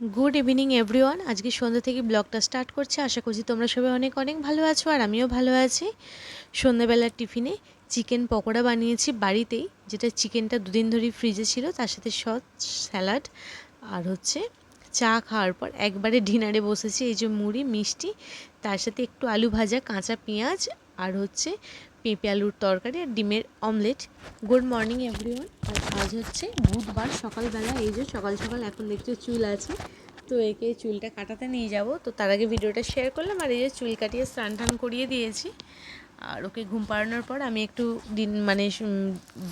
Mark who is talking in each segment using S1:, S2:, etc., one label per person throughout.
S1: Good evening everyone আজকে সন্ধ্যা থেকে ব্লগটা স্টার্ট করছে। আশা করছি তোমরা সবাই অনেক অনেক ভালো আছো আর আমিও ভালো আছি। সন্ধ্যাবেলার টিফিনে চিকেন পকোড়া বানিয়েছি বাড়িতেই, যেটা চিকেনটা দুদিন ধরেই ফ্রিজে ছিল, তার সাথে সস, স্যালাড আর হচ্ছে চা খাওয়ার পর একবারে ডিনারে বসেছি। এই যে মুড়ি, মিষ্টি, তার সাথে একটু আলু ভাজা, কাঁচা পেঁয়াজ আর হচ্ছে পেঁপে আলুর তরকারি আর ডিমের অমলেট। গুড মর্নিং এভরিওয়ান আর আজ হচ্ছে বুধবার, সকালবেলা। এই যে সকাল সকাল এখন দেখছ চুল আছে। তো একে চুলটা কাটাতে নিয়ে যাব। তো তার আগে ভিডিওটা শেয়ার করলাম। আর এই যে চুল কাটিয়ে স্নান টান করিয়ে দিয়েছি। আর ওকে ঘুম পাড়ানোর পর আমি একটু দিন মানে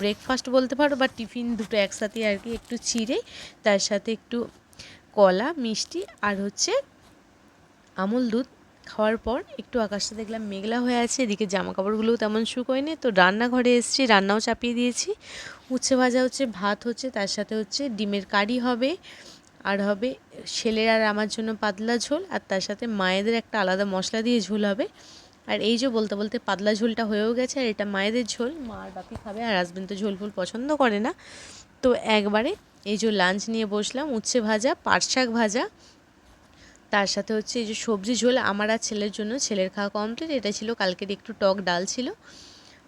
S1: ব্রেকফাস্ট বলতে পারো বা টিফিন দুটো একসাথে আর কি একটু চিড়ে তার সাথে একটু কলা, মিষ্টি আর হচ্ছে আমুল দুধ খাওয়ার পর একটু আকাশটা দেখলাম মেঘলা হয়ে আছে, এদিকে জামা কাপড়গুলোও তেমন শুকোয়নি। তো রান্নাঘরে এসেছি, রান্নাও চাপিয়ে দিয়েছি। উচ্ছে ভাজা হচ্ছে, ভাত হচ্ছে, তার সাথে হচ্ছে ডিমের কারি হবে, আর হবে ছেলের আর আমার জন্য পাতলা ঝোল, আর তার সাথে মায়েদের একটা আলাদা মশলা দিয়ে ঝোল হবে। আর এই যে বলতে বলতে পাতলা ঝোলটা হয়েও গেছে, আর এটা মায়েদের ঝোল, মা আর বাপি খাবে, আর হাজবেন্ড তো ঝোল ফুল পছন্দ করে না। তো একবারে এই যে লাঞ্চ নিয়ে বসলাম, উচ্ছে ভাজা পাট শাক ভাজা তার সাথে হচ্ছে এই যে সবজি ঝোল আমার আর ছেলের জন্য, ছেলের খাওয়া কমপ্লিট এটা ছিল কালকের একটু টক ডাল ছিল।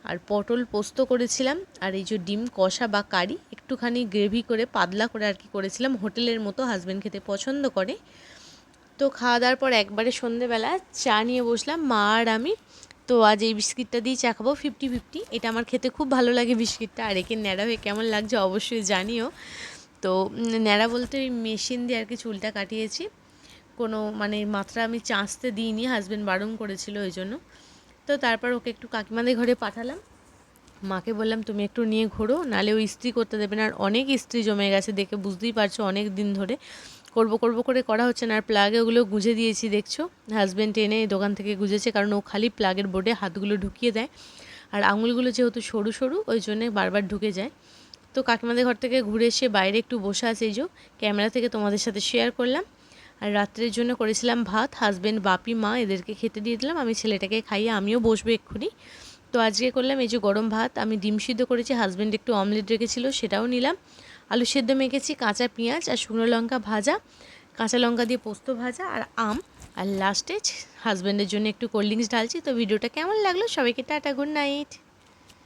S1: আর পটল পোস্ত করেছিলাম, আর এই যে ডিম কষা বা কারি, একটুখানি গ্রেভি করে পাতলা করে আর কি করেছিলাম, হোটেলের মতো হাজব্যান্ড খেতে পছন্দ করে। তো খাওয়া দাওয়ার পর একবারে সন্ধেবেলা চা নিয়ে বসলাম, মা আর আমি। তো আজ এই বিস্কিটটা দিয়ে চা খাব ফিফটি ফিফটি এটা আমার খেতে খুব ভালো লাগে বিস্কিটটা, আর একে ন্যাড়া হয়ে কেমন লাগছে অবশ্যই জানিও। তো ন্যাড়া বলতে ওই মেশিন দিয়ে আর কি চুলটা কাটিয়েছি। কোনো মানে মাত্রা আমি চাঁচতে দিইনি হাজব্যান্ড বারণ করেছিল ওই জন্য। তো তারপর ওকে একটু কাকিমাদের ঘরে পাঠালাম। মাকে বললাম, তুমি একটু নিয়ে ঘোরো নালে ও ইস্ত্রি করতে দেবে না। আর অনেক ইস্ত্রি জমে গেছে, দেখে বুঝতেই পারছ অনেক দিন ধরে। করব করব করে করা হচ্ছে না, আর প্লাগে ওগুলো গুঁজে দিয়েছি, দেখছ? হাজব্যান্ড এনে দোকান থেকে গুঁজেছে, কারণ ও খালি প্লাগের বোর্ডে হাতগুলো ঢুকিয়ে দেয়। আর আঙুলগুলো যেহেতু সরু সরু, ওই জন্যে বারবার ঢুকে যায়। তো কাকিমাদের ঘর থেকে ঘুরে এসে বাইরে একটু বসে আছে, এই যে, ক্যামেরা থেকে তোমাদের সাথে শেয়ার করলাম। আর রাত্রের জন্য করেছিলাম ভাত হাজব্যান্ড বাপি, মা এদেরকে খেতে দিয়ে দিলাম, আমি ছেলেটাকে খাইয়ে আমিও বসবো এক্ষুনি। তো আজকে করলাম এই যে গরম ভাত, আমি ডিম সিদ্ধ করেছি হাজব্যান্ড একটু অমলেট রেখেছিল, সেটাও নিলাম। আলু সেদ্ধ মেখেছি, কাঁচা পেঁয়াজ আর শুকনো লঙ্কা ভাজা, কাঁচা লঙ্কা দিয়ে পোস্ত ভাজা আর আম। আর লাস্টে হাজব্যান্ডের জন্য একটু কোল্ড ড্রিঙ্কস ঢালছি, তো ভিডিওটা কেমন লাগল? সবাইকে টাটা গুড নাইট